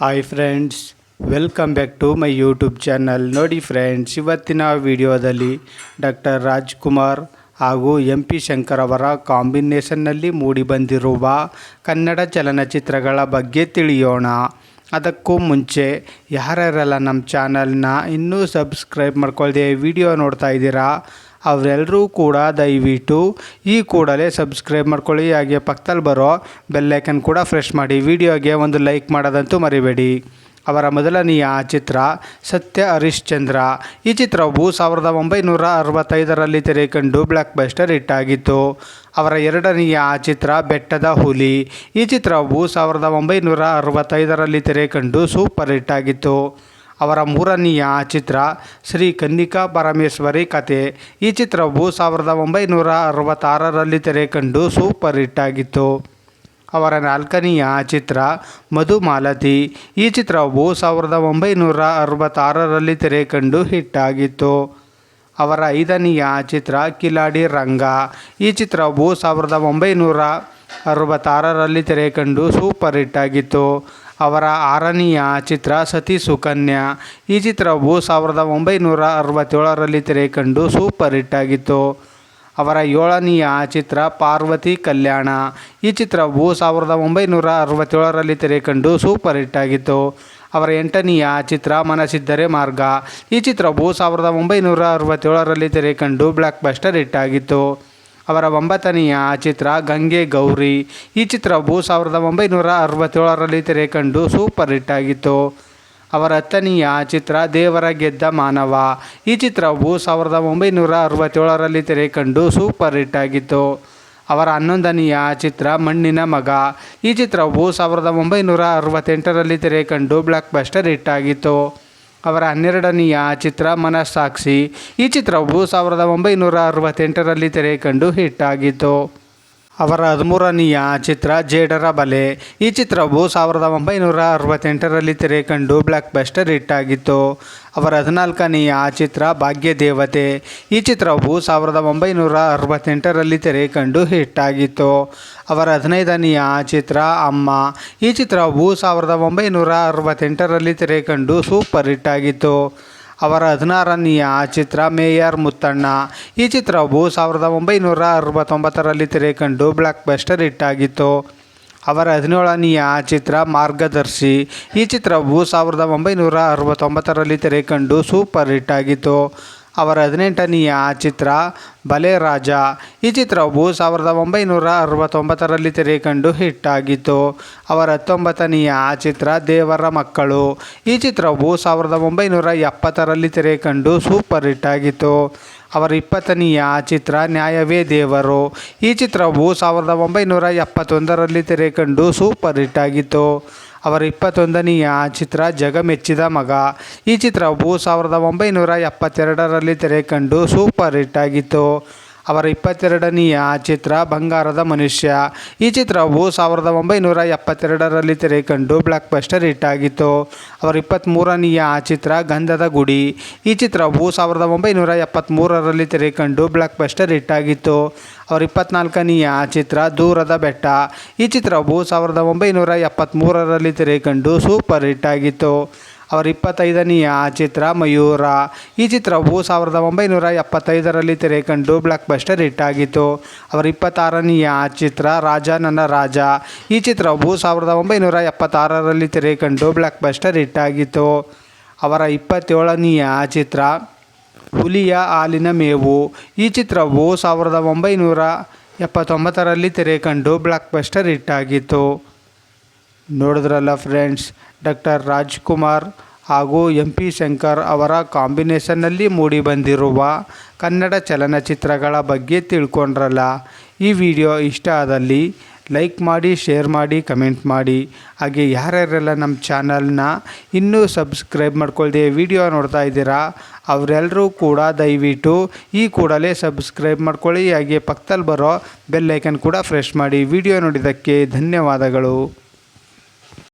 Hi friends welcome back to my YouTube channel ನೋಡಿ friends ಇವತ್ತಿನ ವಿಡಿಯೋದಲ್ಲಿ ಡಾಕ್ಟರ್ ರಾಜ್ಕುಮಾರ್ ಹಾಗೂ ಎಂ ಪಿ ಶಂಕರ್ ಅವರ ಕಾಂಬಿನೇಷನ್ನಲ್ಲಿ ಮೂಡಿಬಂದಿರುವ ಕನ್ನಡ ಚಲನಚಿತ್ರಗಳ ಬಗ್ಗೆ ತಿಳಿಯೋಣ. ಅದಕ್ಕೂ ಮುಂಚೆ, ಯಾರ್ಯಾರೆಲ್ಲ ನಮ್ಮ ಚಾನಲ್ನ ಇನ್ನೂ ಸಬ್ಸ್ಕ್ರೈಬ್ ಮಾಡ್ಕೊಳ್ದೆ ವಿಡಿಯೋ ನೋಡ್ತಾ ಇದ್ದೀರಾ ಅವರೆಲ್ಲರೂ ಕೂಡ ದಯವಿಟ್ಟು ಈ ಕೂಡಲೇ ಸಬ್ಸ್ಕ್ರೈಬ್ ಮಾಡ್ಕೊಳ್ಳಿ. ಹಾಗೆ ಪಕ್ಕದಲ್ಲಿ ಬರೋ ಬೆಲ್ಲೈಕನ್ ಕೂಡ ಫ್ರೆಶ್ ಮಾಡಿ ವಿಡಿಯೋಗೆ ಒಂದು ಲೈಕ್ ಮಾಡೋದಂತೂ ಮರಿಬೇಡಿ. ಅವರ ಮೊದಲನೆಯ ಚಿತ್ರ ಸತ್ಯ ಹರಿಶ್ಚಂದ್ರ ಈ ಚಿತ್ರವು ಸಾವಿರದ ಒಂಬೈನೂರ ಅರವತ್ತೈದರಲ್ಲಿ ತೆರೆಕಂಡು ಬ್ಲ್ಯಾಕ್ ಬಸ್ಟರ್ ಹಿಟ್ಟಾಗಿತ್ತು ಅವರ ಎರಡನೆಯ ಚಿತ್ರ ಬೆಟ್ಟದ ಹುಲಿ. ಈ ಚಿತ್ರವು ಸಾವಿರದ ಒಂಬೈನೂರ ಅರವತ್ತೈದರಲ್ಲಿ ತೆರೆಕಂಡು ಸೂಪರ್ ಹಿಟ್ ಆಗಿತ್ತು. ಅವರ ಮೂರನೆಯ ಚಿತ್ರ ಶ್ರೀ ಕನ್ನಿಕಾ ಪರಮೇಶ್ವರಿ ಕತೆ. ಈ ಚಿತ್ರವು ಸಾವಿರದ ಒಂಬೈನೂರ ಅರವತ್ತಾರರಲ್ಲಿ ತೆರೆಕಂಡು ಸೂಪರ್ ಹಿಟ್ ಆಗಿತ್ತು. ಅವರ ನಾಲ್ಕನೆಯ ಚಿತ್ರ ಮಧುಮಾಲತಿ ಈ ಚಿತ್ರವು ಸಾವಿರದ ಒಂಬೈನೂರ ಅರವತ್ತಾರರಲ್ಲಿ ಹಿಟ್ ಆಗಿತ್ತು. ಅವರ ಐದನೆಯ ಚಿತ್ರ ಕಿಲಾಡಿ ರಂಗ. ಈ ಚಿತ್ರವು ಸಾವಿರದ ಒಂಬೈನೂರ ಅರವತ್ತಾರರಲ್ಲಿ ತೆರೆಕಂಡು ಸೂಪರ್ ಹಿಟ್ ಆಗಿತ್ತು. ಅವರ ಆರನೆಯ ಚಿತ್ರ ಸತಿ ಸುಕನ್ಯಾ. ಈ ಚಿತ್ರವು ಸಾವಿರದ ಒಂಬೈನೂರ ಅರವತ್ತೇಳರಲ್ಲಿ ತೆರೆಕಂಡು ಸೂಪರ್ ಹಿಟ್ ಆಗಿತ್ತು. ಅವರ ಏಳನೆಯ ಚಿತ್ರ ಪಾರ್ವತಿ ಕಲ್ಯಾಣ. ಈ ಚಿತ್ರವು ಸಾವಿರದ ಒಂಬೈನೂರ ಅರವತ್ತೇಳರಲ್ಲಿ ತೆರೆಕಂಡು ಸೂಪರ್ ಹಿಟ್ ಆಗಿತ್ತು. ಅವರ ಎಂಟನೆಯ ಚಿತ್ರ ಮನಸ್ಸಿದ್ದರೆ ಮಾರ್ಗ. ಈ ಚಿತ್ರವು ಸಾವಿರದ ಒಂಬೈನೂರ ಅರವತ್ತೇಳರಲ್ಲಿ ತೆರೆಕಂಡು ಬ್ಲಾಕ್ ಬಸ್ಟರ್ ಹಿಟ್ ಆಗಿತ್ತು. ಅವರ ಒಂಬತ್ತನೆಯ ಚಿತ್ರ ಗಂಗೆ ಗೌರಿ. ಈ ಚಿತ್ರವು ಸಾವಿರದ ಒಂಬೈನೂರ ಅರವತ್ತೇಳರಲ್ಲಿ ತೆರೆಕಂಡು ಸೂಪರ್ ಹಿಟ್ ಆಗಿತ್ತು. ಅವರ ಹತ್ತನೆಯ ಚಿತ್ರ ದೇವರ ಗೆದ್ದ ಮಾನವ. ಈ ಚಿತ್ರವು ಸಾವಿರದ ಒಂಬೈನೂರ ಅರವತ್ತೇಳರಲ್ಲಿ ತೆರೆಕಂಡು ಸೂಪರ್ ಹಿಟ್ ಆಗಿತ್ತು. ಅವರ ಹನ್ನೊಂದನೆಯ ಚಿತ್ರ ಮಣ್ಣಿನ ಮಗ. ಈ ಚಿತ್ರವು ಸಾವಿರದ ಒಂಬೈನೂರ ಅರವತ್ತೆಂಟರಲ್ಲಿ ತೆರೆಕಂಡು ಬ್ಲಾಕ್ ಬಸ್ಟರ್ ಹಿಟ್ ಆಗಿತ್ತು. ಅವರ ಹನ್ನೆರಡನೆಯ ಚಿತ್ರ ಮನಸ್ಸಾಕ್ಷಿ. ಈ ಚಿತ್ರವು ಸಾವಿರದ ಒಂಬೈನೂರ ಅರವತ್ತೆಂಟರಲ್ಲಿ ತೆರೆಕಂಡು ಕಂಡು ಆಗಿತ್ತು. ಅವರ ಹದಿಮೂರನೆಯ ಚಿತ್ರ ಜೇಡರ ಬಲೆ. ಈ ಚಿತ್ರವು ಸಾವಿರದ ಒಂಬೈನೂರ ಅರವತ್ತೆಂಟರಲ್ಲಿ ತೆರೆಕಂಡು ಬ್ಲ್ಯಾಕ್ ಬಸ್ಟರ್ ಹಿಟ್ ಆಗಿತ್ತು. ಅವರ ಹದಿನಾಲ್ಕನೆಯ ಚಿತ್ರ ಭಾಗ್ಯ ದೇವತೆ. ಈ ಚಿತ್ರವು ಸಾವಿರದ ಒಂಬೈನೂರ ಅರವತ್ತೆಂಟರಲ್ಲಿ ತೆರೆಕಂಡು ಹಿಟ್ ಆಗಿತ್ತು. ಅವರ ಹದಿನೈದನೆಯ ಚಿತ್ರ ಅಮ್ಮ. ಈ ಚಿತ್ರವು ಸಾವಿರದ ಒಂಬೈನೂರ ಅರವತ್ತೆಂಟರಲ್ಲಿ ತೆರೆಕಂಡು ಸೂಪರ್ ಹಿಟ್ ಆಗಿತ್ತು. ಅವರ ಹದಿನಾರನೆಯ ಚಿತ್ರ ಮೇಯರ್ ಮುತ್ತಣ್ಣ. ಈ ಚಿತ್ರವು ಸಾವಿರದ ಒಂಬೈನೂರ ಅರವತ್ತೊಂಬತ್ತರಲ್ಲಿ ತೆರೆಕಂಡು ಬ್ಲಾಕ್ ಬಸ್ಟರ್ ಹಿಟ್ಟಾಗಿತ್ತು ಅವರ ಹದಿನೇಳನೆಯ ಚಿತ್ರ ಮಾರ್ಗದರ್ಶಿ. ಈ ಚಿತ್ರವು ಸಾವಿರದ ಒಂಬೈನೂರ ಅರವತ್ತೊಂಬತ್ತರಲ್ಲಿ ತೆರೆಕಂಡು ಸೂಪರ್ ಹಿಟ್ ಆಗಿತ್ತು. ಅವರ ಹದಿನೆಂಟನೆಯ ಚಿತ್ರ ಬಲೆ ರಾಜ. ಈ ಚಿತ್ರವು ಸಾವಿರದ ಒಂಬೈನೂರ ಅರವತ್ತೊಂಬತ್ತರಲ್ಲಿ ತೆರೆಕಂಡು ಹಿಟ್ ಆಗಿತ್ತು. ಅವರ ಹತ್ತೊಂಬತ್ತನೆಯ ಚಿತ್ರ ದೇವರ ಮಕ್ಕಳು. ಈ ಚಿತ್ರವು ಸಾವಿರದ ಒಂಬೈನೂರ ಎಪ್ಪತ್ತರಲ್ಲಿ ತೆರೆಕಂಡು ಸೂಪರ್ ಹಿಟ್ ಆಗಿತ್ತು. ಅವರ ಇಪ್ಪತ್ತನೆಯ ಚಿತ್ರ ನ್ಯಾಯವೇ ದೇವರು. ಈ ಚಿತ್ರವು ಸಾವಿರದ ಒಂಬೈನೂರ ಎಪ್ಪತ್ತೊಂದರಲ್ಲಿ ತೆರೆಕಂಡು ಸೂಪರ್ ಹಿಟ್ ಆಗಿತ್ತು. ಅವರ ಇಪ್ಪತ್ತೊಂದನೆಯ ಚಿತ್ರ ಜಗಮೆಚ್ಚಿದ ಮಗ. ಈ ಚಿತ್ರವು ಸಾವಿರದ ಒಂಬೈನೂರ ಎಪ್ಪತ್ತೆರಡರಲ್ಲಿ ತೆರೆಕಂಡು ಸೂಪರ್ ಹಿಟ್ ಆಗಿತ್ತು. ಅವರ ಇಪ್ಪತ್ತೆರಡನೆಯ ಚಿತ್ರ, ಬಂಗಾರದ ಮನುಷ್ಯ. ಈ ಚಿತ್ರವು ಸಾವಿರದ ಒಂಬೈನೂರ ಎಪ್ಪತ್ತೆರಡರಲ್ಲಿ ತೆರೆಕಂಡು ಬ್ಲಾಕ್ ಬಸ್ಟರ್ ಹಿಟ್ ಆಗಿತ್ತು. ಅವರ ಇಪ್ಪತ್ತ್ಮೂರನೆಯ ಚಿತ್ರ, ಗಂಧದ ಗುಡಿ. ಈ ಚಿತ್ರವು ಸಾವಿರದ ಒಂಬೈನೂರ ಎಪ್ಪತ್ತ್ಮೂರರಲ್ಲಿ ತೆರೆಕಂಡು ಬ್ಲಾಕ್ ಬಸ್ಟರ್ ಹಿಟ್ ಆಗಿತ್ತು. ಅವರ ಇಪ್ಪತ್ನಾಲ್ಕನೆಯ ಚಿತ್ರ, ದೂರದ ಬೆಟ್ಟ. ಈ ಚಿತ್ರವು ಸಾವಿರದ ಒಂಬೈನೂರ ಎಪ್ಪತ್ತ್ಮೂರರಲ್ಲಿ ತೆರೆಕಂಡು ಸೂಪರ್ ಹಿಟ್ ಆಗಿತ್ತು. ಅವರ ಇಪ್ಪತ್ತೈದನೆಯ ಚಿತ್ರ ಮಯೂರ. ಈ ಚಿತ್ರವು ಸಾವಿರದ ಒಂಬೈನೂರ ಎಪ್ಪತ್ತೈದರಲ್ಲಿ ತೆರೆಕಂಡು ಬ್ಲಾಕ್ ಬಸ್ಟರ್ ಹಿಟ್ ಆಗಿತ್ತು. ಅವರ ಇಪ್ಪತ್ತಾರನೆಯ ಚಿತ್ರ ರಾಜ ನನ್ನ ರಾಜ. ಈ ಚಿತ್ರವು ಸಾವಿರದ ಒಂಬೈನೂರ ಎಪ್ಪತ್ತಾರರಲ್ಲಿ ತೆರೆಕಂಡು ಬ್ಲಾಕ್ ಬಸ್ಟರ್ ಹಿಟ್ ಆಗಿತ್ತು. ಅವರ ಇಪ್ಪತ್ತೇಳನೆಯ ಚಿತ್ರ ಹುಲಿಯ ಹಾಲಿನ ಮೇವು. ಈ ಚಿತ್ರವು ಸಾವಿರದ ಒಂಬೈನೂರ ಎಪ್ಪತ್ತೊಂಬತ್ತರಲ್ಲಿ ತೆರೆಕಂಡು ಬ್ಲಾಕ್ ಬಸ್ಟರ್ ಹಿಟ್ ಆಗಿತ್ತು. ನೋಡಿದ್ರಲ್ಲ ಫ್ರೆಂಡ್ಸ್ ಡಾಕ್ಟರ್ ರಾಜ್ಕುಮಾರ್ ಹಾಗೂ ಎಂ ಪಿ ಶಂಕರ್ ಅವರ ಕಾಂಬಿನೇಷನ್ನಲ್ಲಿ ಮೂಡಿಬಂದಿರುವ ಕನ್ನಡ ಚಲನಚಿತ್ರಗಳ ಬಗ್ಗೆ ತಿಳ್ಕೊಂಡ್ರಲ್ಲ. ಈ ವಿಡಿಯೋ ಇಷ್ಟ ಆದಲ್ಲಿ ಲೈಕ್ ಮಾಡಿ ಶೇರ್ ಮಾಡಿ ಕಮೆಂಟ್ ಮಾಡಿ. ಹಾಗೆ ಯಾರ್ಯಾರೆಲ್ಲ ನಮ್ಮ ಚಾನಲ್ನ ಇನ್ನೂ ಸಬ್ಸ್ಕ್ರೈಬ್ ಮಾಡ್ಕೊಳ್ದೆ ವಿಡಿಯೋ ನೋಡ್ತಾ ಇದ್ದೀರಾ ಅವರೆಲ್ಲರೂ ಕೂಡ ದಯವಿಟ್ಟು ಈ ಕೂಡಲೇ ಸಬ್ಸ್ಕ್ರೈಬ್ ಮಾಡ್ಕೊಳ್ಳಿ. ಹಾಗೆ ಪಕ್ಕದಲ್ಲಿ ಬರೋ ಬೆಲ್ಲೈಕನ್ ಕೂಡ ಫ್ರೆಶ್ ಮಾಡಿ ವಿಡಿಯೋ ನೋಡಿದ್ದಕ್ಕೆ ಧನ್ಯವಾದಗಳು.